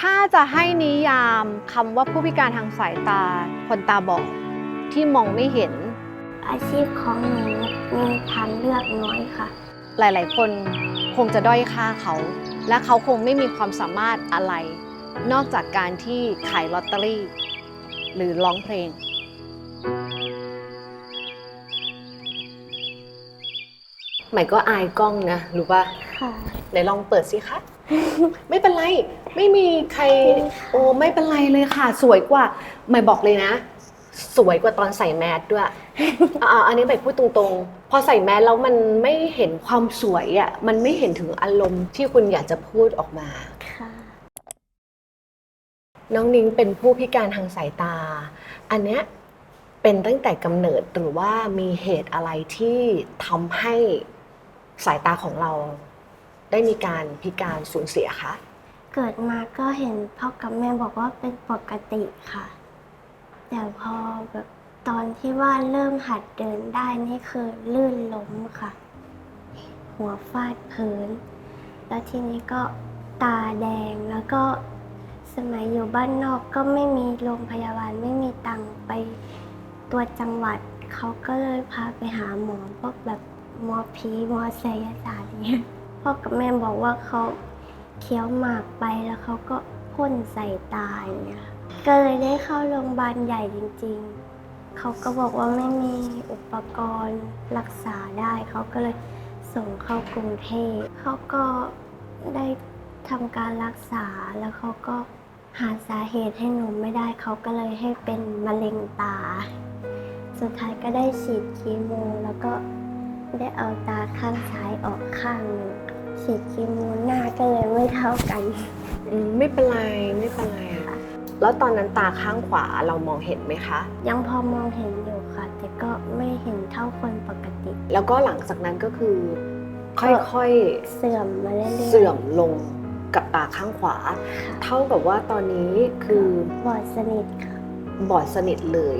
ถ้าจะให้นิยามคำว่าผู้พิการทางสายตา คนตาบอดที่มองไม่เห็น อาชีพของหนูมีทางเลือกน้อยค่ะ หลายๆ คนคงจะด้อยค่าเขา และเขาคงไม่มีความสามารถอะไร นอกจากการที่ขายลอตเตอรี่ หรือร้องเพลงใหม่ก็อายกล้องนะรู้ป่ะค่ะไหนลองเปิดสิคะ ไม่เป็นไร ไม่มีใครโอ้ไม่เป็นไรเลยค่ะ สวยกว่าใหม่บอกเลยนะ สวยกว่าตอนใส่แมสด้วยอ่าอันนี้ใหม่พูดตรงๆ พอใส่แมสแล้วมันไม่เห็นความสวยอะมันไม่เห็นถึงอารมณ์ที่คุณอยากจะพูดออกมาค่ะน้องนิ้งเป็นผู้พิการทางสายตา อันเนี้ยเป็นตั้งแต่กำเนิดหรือว่ามีเหตุอะไรที่ทำให้สายตาของเราได้มีการพิการสูญเสียคะ เกิดมาก็เห็นพ่อกับแม่บอกว่าเป็นปกติค่ะ แต่พอแบบตอนที่ว่าเริ่มหัดเดินได้นี่คือลื่นล้มค่ะ หัวฟาดพื้น แล้วทีนี้ก็ตาแดงแล้วก็สมัยอยู่บ้านนอกก็ไม่มีโรงพยาบาลไม่มีตังค์ไปตัวจังหวัดเขาก็เลยพาไปหาหมอพวกแบบหมอผีหมอไสยศาสตร์เงี้ยพ่อกับแม่บอกว่าเขา เคี้ยวหมากไปแล้วเขาก็พ่นใส่ตาอย่างเงี้ยก็เลยได้เข้าโรงพยาบาลใหญ่จริง ๆ เขาก็บอกว่าไม่มีอุปกรณ์รักษาได้ เขาก็เลยส่งเข้ากรุงเทพเขาก็ได้ทำการรักษาแล้วเขาก็หาสาเหตุให้หนูไม่ได้เขาก็เลยให้เป็นมะเร็งตา สุดท้ายก็ได้ฉีดคีโม แล้วก็ได้เอาตาข้างซ้ายออกข้างหนึ่ง ฉีดคีโมหน้าก็เลยไม่เท่ากัน อืมไม่เป็นไรไม่เป็นไรอะแล้วตอนนั้นตาข้างขวาเรามองเห็นไหมคะ ยังพอมองเห็นอยู่ค่ะ แต่ก็ไม่เห็นเท่าคนปกติ แล้วก็หลังจากนั้นก็คือ ค่อยเสื่อมมาเรื่อยๆๆเสื่อมลงกับตาข้างขวาค่ะเท่ากับว่าตอนนี้คือบอดสนิทค่ะ บอดสนิทเลย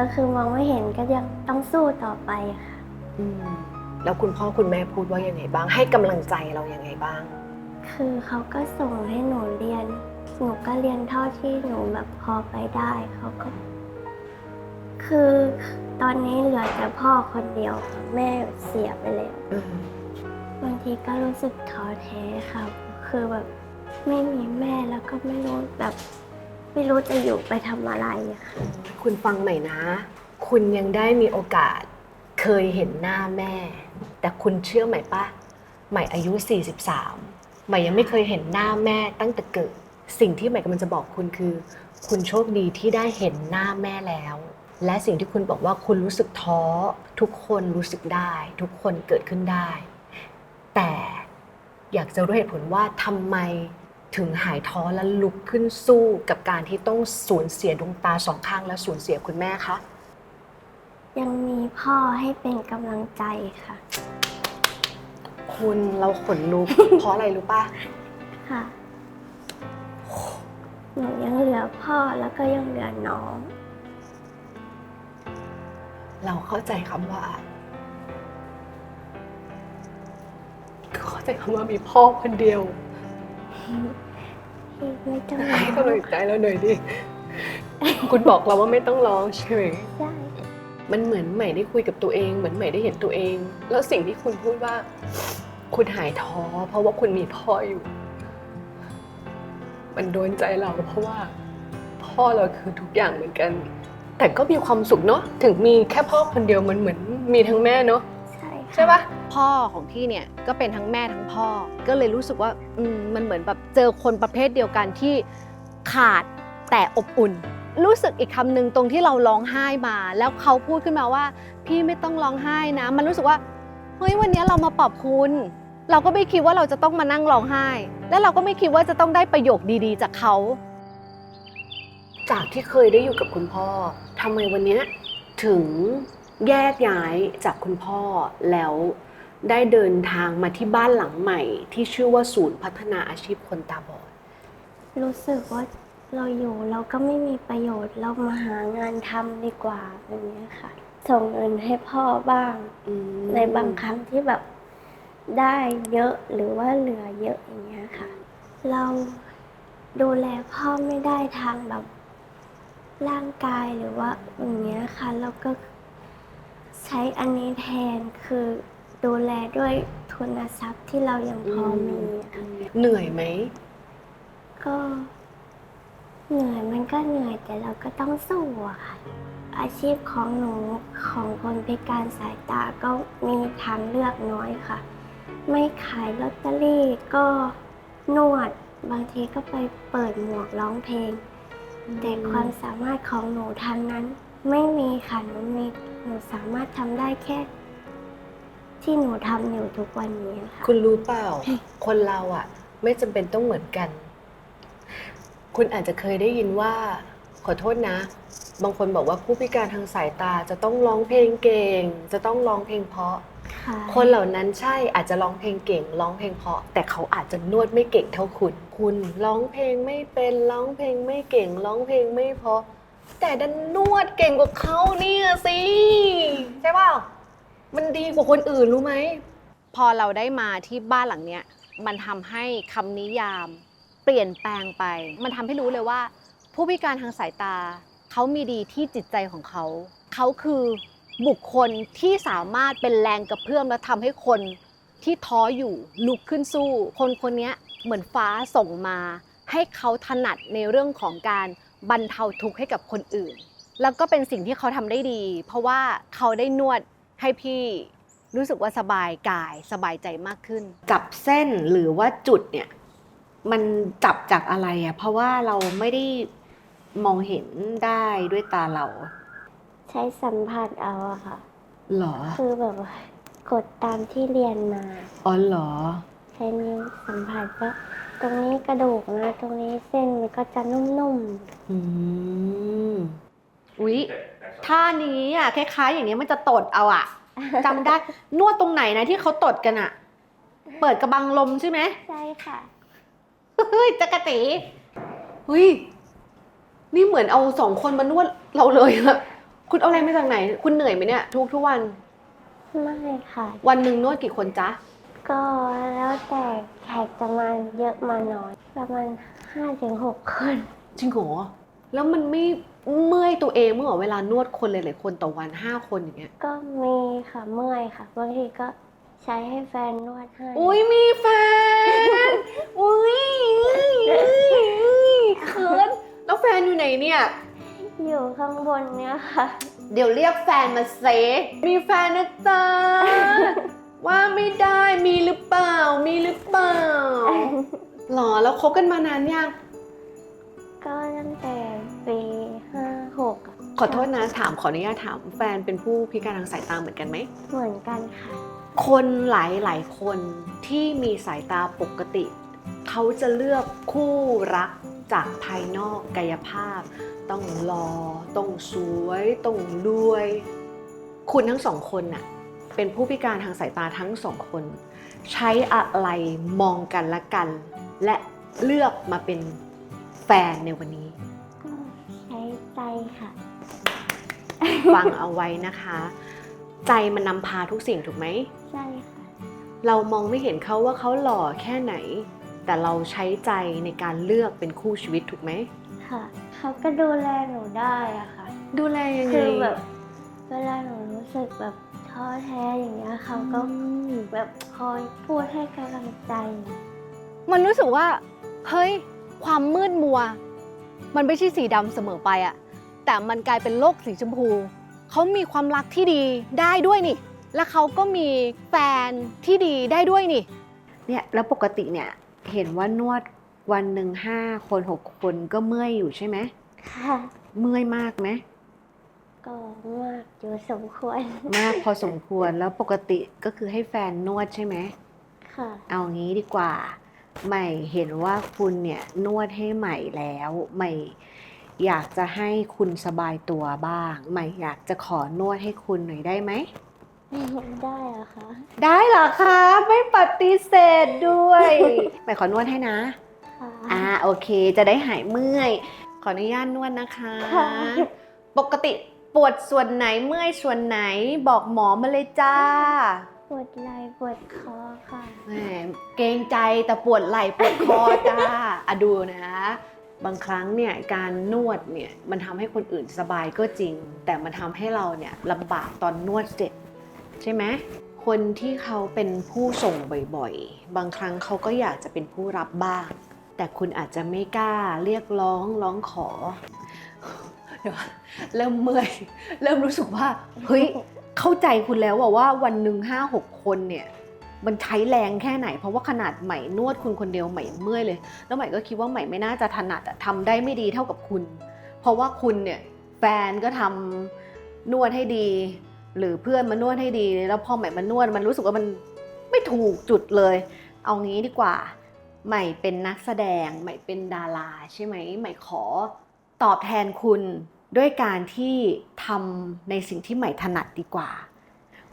ก็คือมองไม่เห็นก็ยังต้องสู้ต่อไปค่ะ อืมแล้วคุณพ่อคุณแม่พูดว่ายังไงบ้าง ให้กำลังใจเรายังไงบ้าง คือเขาก็ส่งให้หนูเรียน หนูก็เรียนเท่าที่หนูแบบพอไปได้เขาก็ คือตอนนี้เหลือแต่พ่อคนเดียวค่ะแม่เสียไปแล้ว อืมบางทีก็รู้สึกท้อแท้ค่ะ คือแบบไม่มีแม่แล้วก็ไม่รู้แบบ ไม่รู้จะอยู่ไปทำอะไรค่ะ คุณฟังใหม่นะ คุณยังได้มีโอกาสเคยเห็นหน้าแม่ แต่คุณเชื่อไหมปะใหม่อายุ 43 ใหม่ยังไม่เคยเห็นหน้าแม่ตั้งแต่เกิด สิ่งที่ใหม่กำลังจะบอกคุณคือ คุณโชคดีที่ได้เห็นหน้าแม่แล้ว และสิ่งที่คุณบอกว่าคุณรู้สึกท้อ ทุกคนรู้สึกได้ ทุกคนเกิดขึ้นได้ แต่อยากจะรู้เหตุผลว่าทำไม ถึงหายท้อและลุกขึ้นสู้กับการที่ต้องสูญเสียดวงตาสองข้างและสูญเสียคุณแม่คะ ยังมีพ่อให้เป็นกำลังใจค่ะ คุณเราขนลุก เพราะอะไรรู้ป่ะ ค่ะหนูยังเหลือพ่อแล้วก็ยังเหลือน้อง เราเข้าใจคำว่าเข้าใจคำว่ามีพ่อคนเดียวพี่ ไม่ต้องให้กำลังใจเราหน่อยดิ คุณบอกเราว่าไม่ต้องร้องใช่ไหมได้มันเหมือนใหม่ได้คุยกับตัวเอง เหมือนใหม่ได้เห็นตัวเอง แล้วสิ่งที่คุณพูดว่า คุณหายท้อ เพราะว่าคุณมีพ่ออยู่ มันโดนใจเราเพราะว่า พ่อเราคือทุกอย่างเหมือนกัน แต่ก็มีความสุขเนาะถึงมีแค่พ่อคนเดียวมันเหมือนมีทั้งแม่เนาะ ใช่ค่ะใช่ปะพ่อของพี่เนี่ยก็เป็นทั้งแม่ทั้งพ่อ ก็เลยรู้สึกว่าอืมมันเหมือนแบบเจอคนประเภทเดียวกันที่ขาดแต่อบอุ่น รู้สึกอีกคำหนึ่งตรงที่เราร้องไห้มา แล้วเขาพูดขึ้นมาว่า พี่ไม่ต้องร้องไห้นะ มันรู้สึกว่าเฮ้ยวันนี้เรามาปรับคุณ เราก็ไม่คิดว่าเราจะต้องมานั่งร้องไห้ แล้วเราก็ไม่คิดว่าจะต้องได้ประโยคดีๆ จากเขา จากที่เคยได้อยู่กับคุณพ่อทำไมวันเนี้ยถึง แยกย้ายจากคุณพ่อแล้วได้เดินทางมาที่บ้านหลังใหม่ ที่ชื่อว่าศูนย์พัฒนาอาชีพคนตาบอด รู้สึกว่าเราอยู่เราก็ไม่มีประโยชน์เรามาหางานทำดีกว่าแบบนี้ค่ะ ส่งเงินให้พ่อบ้าง อืม ในบางครั้งที่แบบได้เยอะหรือว่าเหลือเยอะอย่างเงี้ยค่ะ เราดูแลพ่อไม่ได้ทางแบบร่างกายหรือว่าอย่างเงี้ยค่ะแล้วก็ ใช้อันนี้แทนคือดูแลด้วยทุนทรัพย์ที่เรายังพอมีค่ะเหนื่อยไหม ก็ เหนื่อยมันก็เหนื่อยแต่เราก็ต้องสู้อะค่ะ อาชีพของหนูของคนพิการสายตาก็มีทางเลือกน้อยค่ะ ไม่ขายลอตเตอรี่ก็นวดบางทีก็ไปเปิดหมวกร้องเพลง แต่ความสามารถของหนูทางนั้น ไม่มีค่ะหนูมี หนูสามารถทำได้แค่ ที่หนูทำอยู่ทุกวันนี้ค่ะ คุณรู้เปล่า คนเราอะไม่จำเป็นต้องเหมือนกัน คุณอาจจะเคยได้ยินว่า ขอโทษนะ บางคนบอกว่าผู้พิการทางสายตาจะต้องร้องเพลงเก่ง จะต้องร้องเพลงเพราะ ค่ะคนเหล่านั้นใช่อาจจะร้องเพลงเก่งร้องเพลงเพราะ แต่เขาอาจจะนวดไม่เก่งเท่าคุณ คุณร้องเพลงไม่เป็นร้องเพลงไม่เก่งร้องเพลงไม่เพราะ แต่ดันนวดเก่งกว่าเขาเนี่ยสิใช่เปล่ามันดีกว่าคนอื่นรู้ไหม พอเราได้มาที่บ้านหลังเนี้ย มันทำให้คำนิยาม เปลี่ยนแปลงไป มันทำให้รู้เลยว่า ผู้พิการทางสายตา เขามีดีที่จิตใจของเขา เขาคือบุคคลที่สามารถเป็นแรงกระเพื่อมและทำให้คนที่ท้ออยู่ลุกขึ้นสู้ คนคนเนี้ยเหมือนฟ้าส่งมา ให้เขาถนัดในเรื่องของการ บรรเทาทุกข์ให้กับคนอื่น แล้วก็เป็นสิ่งที่เขาทำได้ดี เพราะว่าเขาได้นวดให้พี่รู้สึกว่าสบายกายสบายใจมากขึ้น จับเส้นหรือว่าจุดเนี่ย มันจับจากอะไรอะเพราะว่าเราไม่ได้มองเห็นได้ด้วยตาเรา ใช้สัมผัสเอาอะค่ะหรอ คือแบบว่ากดตามที่เรียนมา อ๋อเหรอ ใช้นิ้วสัมผัสว่า ตรงนี้กระดูกนะ ตรงนี้เส้นมันก็จะนุ่มอืมอุ๊ยท่านี้อะคล้ายๆ อย่างนี้มันจะตดเอาอะๆจำได้ นวดตรงไหนนะที่เขาตดกันอะ เปิดกระบังลมใช่ไหมใช่ค่ะ เฮ้ยจักรตีเฮ้ยนี่เหมือนเอาสองคนมานวดเราเลยอะคุณเอาอะไรมาจากไหน คุณเหนื่อยไหมเนี่ย ทุกทุกวัน ไม่ค่ะ วันหนึ่งนวดกี่คนจ๊ะ ก็แล้วแต่แขกจะมาเยอะมาน้อย ประมาณห้าถึงหกคน จริงเหรอแล้วมันไม่เมื่อยตัวเองเมื่อเวลานวดคนหลายๆคนต่อวันห้าคนอย่างเงี้ย ก็มีค่ะเมื่อยค่ะบางทีก็ใช้ให้แฟนนวดให้อุ้ยมีแฟน อุ้ยเขินแล้วแฟนอยู่ไหนเนี่ย อยู่ข้างบนเนี้ยค่ะ เดี๋ยวเรียกแฟนมาเซมีแฟนนะจ๊ะ ว่าไม่ได้มีหรือเปล่า มีหรือเปล่าหรอแล้วคบกันมานานยังก็ตั้งแต่ปีห้าหกขอโทษนะถามขออนุญาตถามแฟนเป็นผู้พิการทางสายตาเหมือนกันไหมเหมือนกันค่ะ คนหลายหลายๆคนที่มีสายตาปกติ เขาจะเลือกคู่รักจากภายนอกกายภาพ ต้องหลอ่อต้องสวย ต้องรวย คุณทั้งสองคนน่ะ เป็นผู้พิการทางสายตาทั้งสองคน ใช้อะไรมองกันและกัน และเลือกมาเป็นแฟนในวันนี้ ก็ใช้ใจค่ะ ฟังเอาไว้นะคะ ใจมันนำพาทุกสิ่งถูกไหม ใช่ค่ะ เรามองไม่เห็นเขาว่าเขาหล่อแค่ไหน แต่เราใช้ใจในการเลือกเป็นคู่ชีวิตถูกไหมค่ะ เขาก็ดูแลหนูได้อะค่ะ ดูแลยังไงคือแบบ เวลาหนูรู้สึกแบบ ท้อแท้อย่างเงี้ยเขาก็อืมแบบคอยพูดให้กำลังใจ มันรู้สึกว่า เฮ้ย ความมืดมัว มันไม่ใช่สีดำเสมอไปอะแต่มันกลายเป็นโลกสีชมพูเขามีความรักที่ดีได้ด้วยนี่ และเขาก็มีแฟนที่ดีได้ด้วยนี่ เนี่ยแล้วปกติเนี่ยเห็นว่านวดวันหนึ่งห้าคนหกคนก็เมื่อยอยู่ใช่ไหมค่ะ เมื่อยมากไหม ก็มากอยู่สมควร มากพอสมควรแล้วปกติก็คือให้แฟนนวดใช่ไหมค่ะ เอางี้ดีกว่า ใหม่เห็นว่าคุณเนี่ยนวดให้ใหม่แล้วใหม่อยากจะให้คุณสบายตัวบ้าง ใหม่อยากจะขอนวดให้คุณหน่อยได้ไหม ได้เหรอคะได้เหรอคะ ไม่ปฏิเสธด้วย ใหม่ขอนวดให้นะ ค่ะอ่าโอเค จะได้หายเมื่อย ขออนุญาตนวดนะคะ ค่ะ ปกติ ปวดส่วนไหนเมื่อยส่วนไหนบอกหมอมาเลยจ้า ปวดไหล่ปวดคอค่ะ แหมเกรงใจแต่ปวดไหล่ปวดคอจ้าอะดูนะ บางครั้งเนี่ยการนวดเนี่ยมันทำให้คนอื่นสบายก็จริง แต่มันทำให้เราเนี่ยลำบากตอนนวดเสร็จ ใช่ไหมคนที่เขาเป็นผู้ส่งบ่อยๆ บางครั้งเขาก็อยากจะเป็นผู้รับบ้าง แต่คุณอาจจะไม่กล้าเรียกร้องร้องขอ เดี๋ยวเริ่มเมื่อย เริ่มรู้สึกว่า เฮ้ย เข้าใจคุณแล้วว่าว่าวันหนึ่งห้าหกคนเนี่ย มันใช้แรงแค่ไหน เพราะว่าขนาดใหม่นวดคุณคนเดียวใหม่เมื่อยเลย แล้วใหม่ก็คิดว่าใหม่ไม่น่าจะถนัดอะทำได้ไม่ดีเท่ากับคุณ เพราะว่าคุณเนี่ยแฟนก็ทำนวดให้ดี หรือเพื่อนมานวดให้ดี แล้วพอใหม่มานวดมันรู้สึกว่ามันไม่ถูกจุดเลย เอางี้ดีกว่า ใหม่เป็นนักแสดง ใหม่เป็นดาราใช่ไหม ใหม่ขอ ตอบแทนคุณด้วยการที่ทำในสิ่งที่ใหม่ถนัดดีกว่า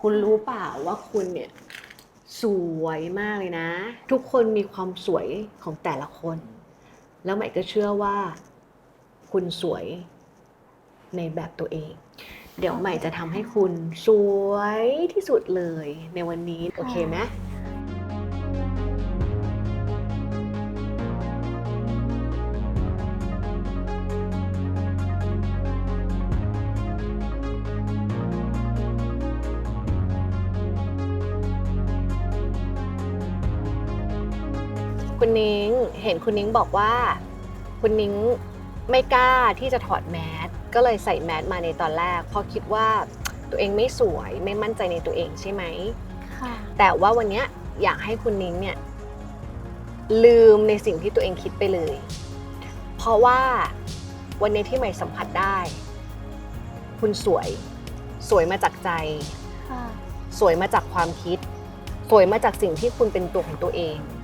คุณรู้เปล่าว่าคุณเนี่ยสวยมากเลยนะ ทุกคนมีความสวยของแต่ละคน แล้วใหม่ก็เชื่อว่า คุณสวยในแบบตัวเอง เดี๋ยวใหม่จะทำให้คุณสวยที่สุดเลยในวันนี้ โอเคไหม คุณนิ้งเห็นคุณนิ้งบอกว่า คุณนิ้งไม่กล้าที่จะถอดแมสก็เลยใส่แมสมาในตอนแรกเพราะคิดว่าตัวเองไม่สวยไม่มั่นใจในตัวเองใช่ไหมค่ะ แต่ว่าวันเนี้ยอยากให้คุณนิ้งเนี่ยลืมในสิ่งที่ตัวเองคิดไปเลย เพราะว่าวันนี้ที่ใหม่สัมผัสได้ คุณสวย สวยมาจากใจค่ะสวยมาจากความคิด สวยมาจากสิ่งที่คุณเป็นตัวของตัวเองค่ะ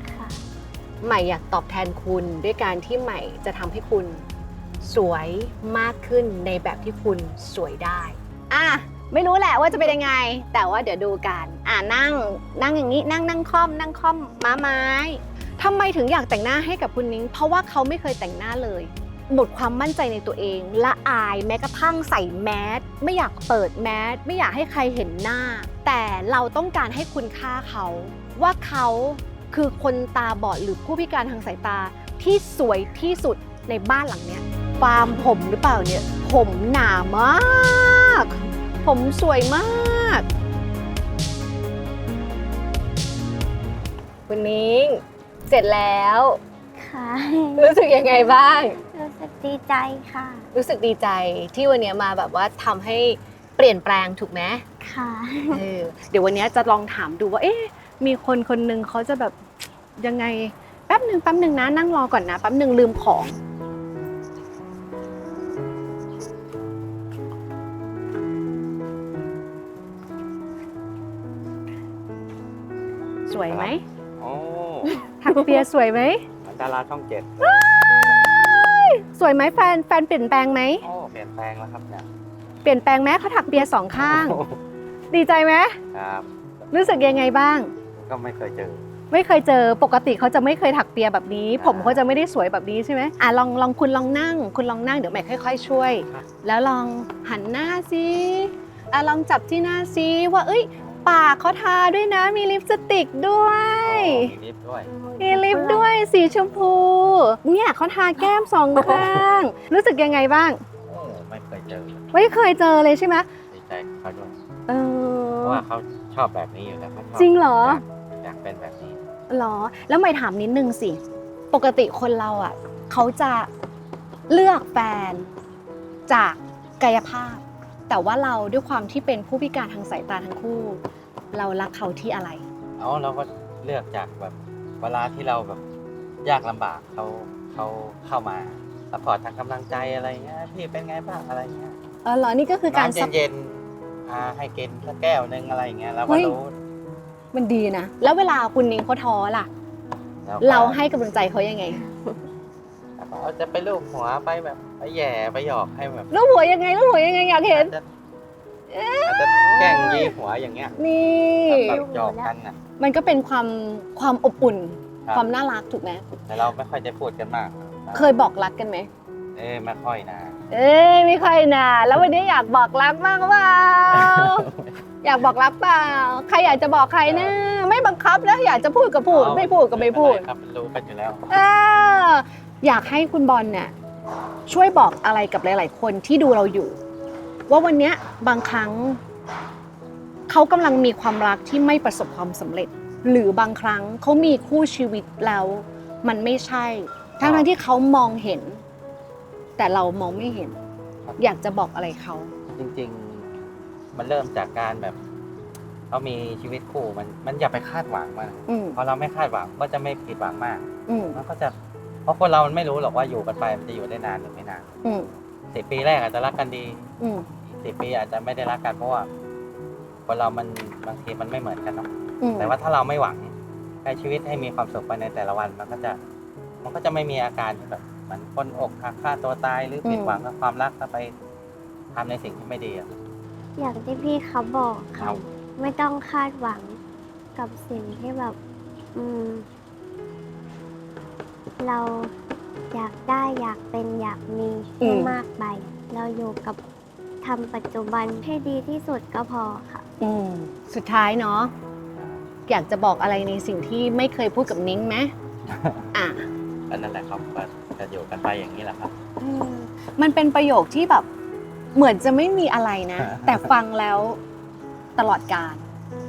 ใหม่อยากตอบแทนคุณด้วยการที่ใหม่จะทำให้คุณสวยมากขึ้นในแบบที่คุณสวยได้ อะไม่รู้แหละว่าจะเป็นยังไง แต่ว่าเดี๋ยวดูกันอะนั่งนั่งอย่างนี้นั่งนั่งค่อม นั่งค่อมม้าไม้ทำไมถึงอยากแต่งหน้าให้กับคุณนิ้งเพราะว่าเขาไม่เคยแต่งหน้าเลย หมดความมั่นใจในตัวเองละอายแม้กระทั่งใส่แมสไม่อยากเปิดแมสไม่อยากให้ใครเห็นหน้า แต่เราต้องการให้คุณค่าเขา ว่าเขา คือคนตาบอดหรือผู้พิการทางสายตาที่สวยที่สุดในบ้านหลังเนี้ยฟาร์มผมหรือเปล่าเนี่ย ผมหนามาก ผมสวยมาก คุณนิ้ง เสร็จแล้ว ค่ะ รู้สึกยังไงบ้าง รู้สึกดีใจค่ะ รู้สึกดีใจที่วันเนี้ยมาแบบว่าทำให้เปลี่ยนแปลงถูกไหมค่ะ เออเดี๋ยววันเนี้ยจะลองถามดูว่า เอ๊ะ มีคนคนหนึ่งเขาจะแบบยังไงแป๊บหนึ่งแป๊บหนึ่งนะนั่งรอก่อนนะแป๊บหนึ่งลืมของสวยไหมโอ้ถักเปียสวยไหมเหมือนดาราช่องเจ็ดสวยไหมแฟนแฟนเปลี่ยนแปลงไหมโอ้เปลี่ยนแปลงแล้วครับเนี่ยเปลี่ยนแปลงไหมเขาถักเปียสองข้างโอ้ดีใจไหมครับ รู้สึกยังไงบ้าง ก็ไม่เคยเจอ ไม่เคยเจอปกติเขาจะไม่เคยถักเปียแบบนี้ ผมเขาจะไม่ได้สวยแบบนี้ใช่ไหมอะลองลองคุณลองนั่ง คุณลองนั่งเดี๋ยวแม่ค่อย ๆ ช่วยครับแล้วลองหันหน้าซิอะลองจับที่หน้าซิว่าเอ้ยปากเขาทาด้วยนะมีลิปสติกด้วยโอ้มีลิฟต์ด้วยมีลิปด้วยสีชมพู เนี่ยเขาทาแก้มสองข้างรู้สึกยังไงบ้างโอ้ไม่เคยเจอไม่เคยเจอเลยใช่ไหมดีใจกับเขาด้วยเอเพอราะว่าเขาชอบแบบนี้อยู่แล้วเขาชอบจริงเหรอยากอยาก เป็นแบบนี้ หรอ แล้วไม่ถามนิดนึงสิ ปกติคนเราอะ เขาจะเลือกแฟนจากกายภาพ แต่ว่าเราด้วยความที่เป็นผู้พิการทางสายตาทั้งคู่ เรารักเขาที่อะไร เอาเราก็เลือกจากแบบเวลาที่เราแบบยากลำบากเขาเขาเข้ามาสปอร์ตทางกำลังใจอะไรเงี้ยพี่เป็นไงบ้างอะไรเงี้ยเออเหรอนี่ก็คือการซัพ น้ำเย็นๆอ่าให้กินสักแก้วหนึงอะไรเงี้ยเราก็เฮ้ย รู้ มันดีนะ แล้วเวลาคุณนิ้งเขาท้อล่ะ แล้วก็เราให้กำลังใจเขายังไง แล้วก็จะไปลูบหัวไปแบบไปแหย่ไปหยอกให้แบบลูกหัวยังไงลูกหัวยังไงอยากเห็นจะอาจจะแกล้งยีหัวอย่างเงี้ยนี่ แบบหยอกกันน่ะมันก็เป็นความความอบอุ่นครับความน่ารักถูกไหมแต่เราไม่ค่อยจะพูดกันมากเคยบอกรักกันไหม เอ้ยไม่ค่อยนะ เอ้ยไม่ค่อยนะแล้ววันนี้อยากบอกรักบ้างเปล่า อยากบอกรักเปล่า ใครอยากจะบอกใครนะ ไม่บังคับนะ อยากจะพูดก็พูด ไม่พูดก็ไม่พูดเป็นรครับรู้กันอยู่แล้วเอออยากให้คุณบอลเนี่ยช่วยบอกอะไรกับหลาย ๆ คนที่ดูเราอยู่ ว่าวันเนี้ยบางครั้ง เขากำลังมีความรักที่ไม่ประสบความสำเร็จ หรือบางครั้งเขามีคู่ชีวิตแล้ว มันไม่ใช่ ทั้งทั้งๆที่เขามองเห็น แต่เรามองไม่เห็นครับอยากจะบอกอะไรเขา จริงๆ มันเริ่มจากการแบบเขามีชีวิตคู่มันมันอย่าไปคาดหวังมันอืมพอเราไม่คาดหวังก็จะไม่ผิดหวังมาก อืมมันก็จะเพราะคนเรามันไม่รู้หรอกว่าอยู่กันไปมันจะอยู่ได้นานหรือไม่นานอืมสิบปีแรกอาจจะรักกันดีอืมสิบปีอาจจะไม่ได้รักกันเพราะว่าคนเรามันบางทีมันไม่เหมือนกันเนาะอืมแต่ว่าถ้าเราไม่หวังใช้ชีวิตให้มีความสุขไปในแต่ละวัน มันก็จะ มันก็จะไม่มีอาการที่แบบเหมันคนอกหักฆ่าตัวตายหรือผิดหวังกับความรักแล้วไปทำในสิ่งที่ไม่ดีอะ อย่างที่พี่เขาบอกครัค่ะบไม่ต้องคาดหวังกับสิ่งที่แบบ อืม เราอยากได้อยากเป็นอยากมีอืให้มมากไป เราอยู่กับทำปัจจุบันให้ดีที่สุดก็พอค่ะ อืมสุดท้ายเนาะอยากจะบอกอะไรในสิ่งที่ไม่เคยพูดกับนิ้งไหมอะก็นั่นแหละครับก็จะอยู่กันไปอย่างนี้แหละครับ อืมมันเป็นประโยคที่แบบ เหมือนจะไม่มีอะไรนะ แต่ฟังแล้วตลอดการ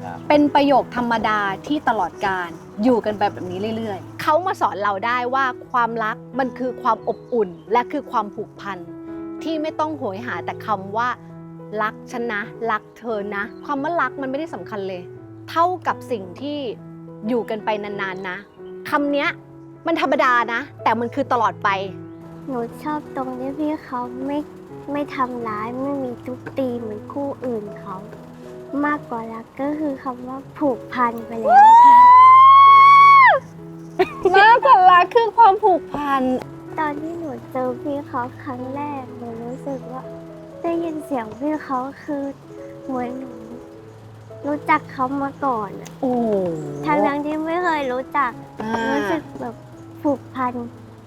ครับเป็นประโยคธรรมดาที่ตลอดการอยู่กันไปแบบนี้เรื่อยๆ เขามาสอนเราได้ว่าความรักมันคือความอบอุ่นและคือความผูกพันที่ไม่ต้องโหยหาแต่คำว่า รักฉันนะ รักเธอนะ ความว่ารักมันไม่ได้สำคัญเลย เท่ากับสิ่งที่อยู่กันไปนานๆนะคำเนี้ยมันธรรมดานะ แต่มันคือตลอดไป หนูชอบตรงที่พี่เขาไม่ ไม่ทำร้ายไม่มีทุบตีเหมือนคู่อื่นเขา มากกว่ารักก็คือคำว่าผูกพันไปแล้วค่ะมากกว่ารักคือความผูกพัน ตอนที่หนูเจอพี่เขาครั้งแรกหนูรู้สึกว่า ได้ยินเสียงพี่เขาคือเหมือนหนูรู้จักเขามาก่อนอะโอ้ทั้งทั้งๆที่ไม่เคยรู้จักอ่ารู้สึกแบบผูกพัน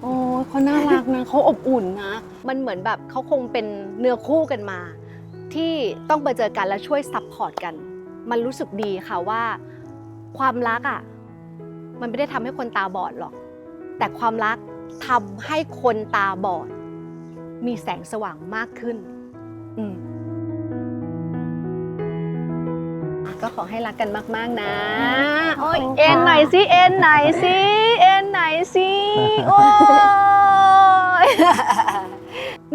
โอ้ยเขาน่ารักนะเขาอบอุ่นนะ มันเหมือนแบบเขาคงเป็นเนื้อคู่กันมา ที่ต้องมาเจอกันและช่วยซัพพอร์ตกัน มันรู้สึกดีค่ะว่า ความรักอะ มันไม่ได้ทำให้คนตาบอดหรอก แต่ความรักทำให้คนตาบอด มีแสงสว่างมากขึ้น อืม ก็ขอให้รักกันมาก ๆ นะ โอ้ยขอบคุณค่ะเอ็นไหนอยสิเอ็นไหนอยสิเอ็นไหนอยสิโอ้ย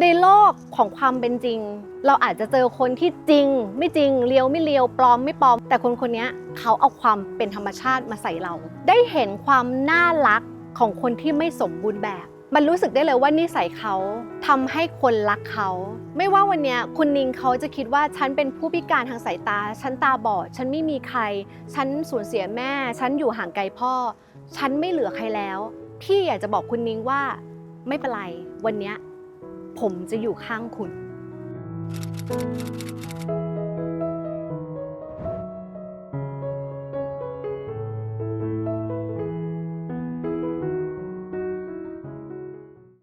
ในโลกของความเป็นจริง เราอาจจะเจอคนที่จริง ไม่จริงเลียวไม่เลียวปลอมไม่ปลอม แต่คนคนนี้เขาเอาความเป็นธรรมชาติมาใส่เรา ได้เห็นความน่ารักของคนที่ไม่สมบูรณ์แบบ มันรู้สึกได้เลยว่านิสัยเขาทำให้คนรักเขา ไม่ว่าวันนี้คุณนิงเขาจะคิดว่าฉันเป็นผู้พิการทางสายตา ฉันตาบอด ฉันไม่มีใคร ฉันสูญเสียแม่ ฉันอยู่ห่างไกลพ่อ ฉันไม่เหลือใครแล้ว พี่อยากจะบอกคุณนิงว่า ไม่เป็นไร วันนี้ผมจะอยู่ข้างคุณ